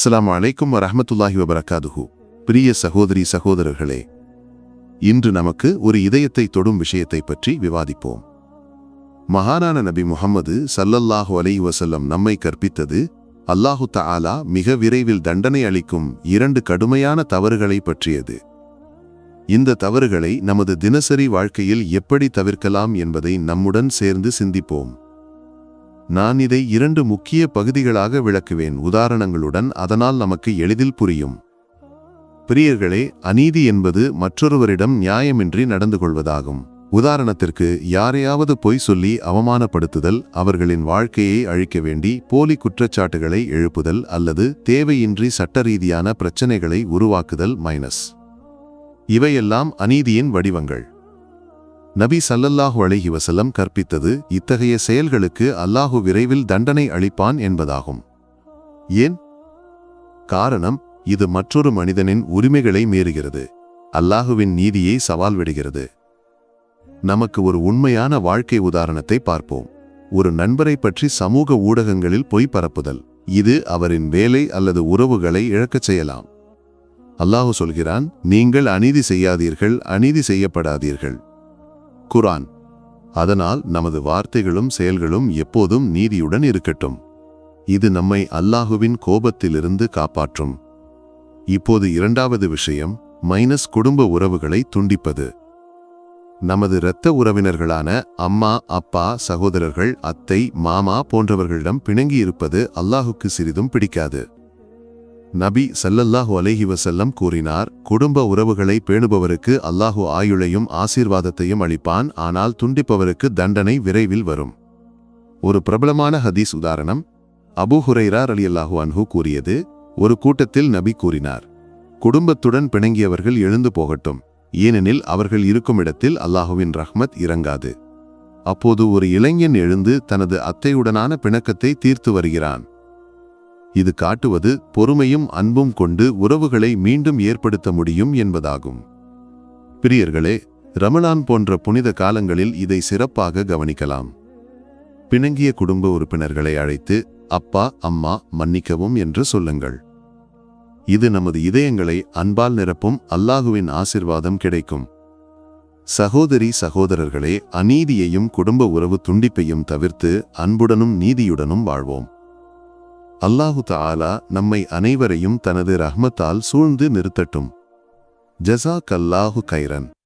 அஸ்லாம் அலைக்கும் வரஹ்மத்துல்லாஹி வபரகாதுஹு. பிரிய சகோதரி சகோதரர்களே இன்று நமக்கு ஒரு இதயத்தை தொடும் விஷயத்தை பற்றி விவாதிப்போம். மகானான நபி முஹம்மது சல்லல்லாஹு அலை வசல்லம் நம்மை கற்பித்தது அல்லாஹு தஆலா மிக விரைவில் தண்டனை அளிக்கும் இரண்டு கடுமையான தவறுகளை பற்றியது. இந்த தவறுகளை நமது தினசரி வாழ்க்கையில் எப்படி தவிர்க்கலாம் என்பதை நம்முடன் சேர்ந்து சிந்திப்போம். நான் இதை இரண்டு முக்கிய பகுதிகளாக விளக்குவேன். உதாரணங்களுடன் அதனால் நமக்கு எளிதில் புரியும். பிரியர்களே அநீதி என்பது மற்றொருவரிடம் நியாயமின்றி நடந்து கொள்வதாகும். உதாரணத்திற்கு யாரையாவது பொய் சொல்லி அவமானப்படுத்துதல் அவர்களின் வாழ்க்கையை அழிக்க வேண்டி போலி குற்றச்சாட்டுகளை எழுப்புதல் அல்லது தேவையின்றி சட்டரீதியான பிரச்சனைகளை உருவாக்குதல் மைனஸ் இவையெல்லாம் அநீதியின் வடிவங்கள். நபி சல்லல்லாஹு அலைஹி வசல்லம் கற்பித்தது இத்தகைய செயல்களுக்கு அல்லாஹு விரைவில் தண்டனை அளிப்பான் என்பதாகும். ஏன்? காரணம் இது மற்றொரு மனிதனின் உரிமைகளை மீறுகிறது. அல்லாஹுவின் நீதியை சவால் விடுகிறது. நமக்கு ஒரு உண்மையான வாழ்க்கை உதாரணத்தை பார்ப்போம். ஒரு நண்பரை பற்றி சமூக ஊடகங்களில் பொய் பரப்புதல். இது அவரின் வேலை அல்லது உறவுகளை இழக்கச் செய்யலாம். அல்லாஹு சொல்கிறான் நீங்கள் அநீதி செய்யாதீர்கள் அநீதி செய்யப்படாதீர்கள். குரான் அதனால் நமது வார்த்தைகளும் செயல்களும் எப்போதும் நீதியுடன் இருக்கட்டும். இது நம்மை அல்லாஹுவின் கோபத்திலிருந்து காப்பாற்றும். இப்போது இரண்டாவது விஷயம் மைனஸ் குடும்ப உறவுகளை துண்டிப்பது. நமது இரத்த உறவினர்களான அம்மா அப்பா சகோதரர்கள் அத்தை மாமா போன்றவர்களிடம் பிணங்கி இருப்பது அல்லாஹுக்கு சிறிதும் பிடிக்காது. நபி சல்லல்லாஹு அலைஹி வசல்லம் கூறினார் குடும்ப உறவுகளை பேணுபவருக்கு அல்லாஹு ஆயுளையும் ஆசீர்வாதத்தையும் அளிப்பான் ஆனால் துண்டிப்பவருக்கு தண்டனை விரைவில் வரும். ஒரு பிரபலமான ஹதீஸ் உதாரணம் அபூ அலி அல்லாஹு அன்ஹு கூறியது ஒரு கூட்டத்தில் நபி கூறினார் குடும்பத்துடன் பிணங்கியவர்கள் எழுந்து போகட்டும் ஏனெனில் அவர்கள் இருக்கும் இடத்தில் அல்லாஹுவின் ரஹ்மத் இறங்காது. அப்போது ஒரு இளைஞன் எழுந்து தனது அத்தையுடனான பிணக்கத்தை தீர்த்து வருகிறான். இது காட்டுவது பொறுமையும் அன்பும் கொண்டு உறவுகளை மீண்டும் ஏற்படுத்த முடியும் என்பதாகும். பிரியர்களே ரமலான் போன்ற புனித காலங்களில் இதை சிறப்பாக கவனிக்கலாம். பிணங்கிய குடும்ப உறுப்பினர்களை அழைத்து அப்பா அம்மா மன்னிக்கவும் என்று சொல்லுங்கள். இது நமது இதயங்களை அன்பால் நிரப்பும் அல்லாஹுவின் ஆசிர்வாதம் கிடைக்கும். சகோதரி சகோதரர்களே அநீதியையும் குடும்ப உறவு துண்டிப்பையும் தவிர்த்து அன்புடனும் நீதியுடனும் வாழ்வோம். அல்லாஹு தாலா நம்மை அனைவரையும் தனது ரஹ்மத்தால் சூழ்ந்து நிறுத்தட்டும். ஜசா அல்லாஹு கைரன்.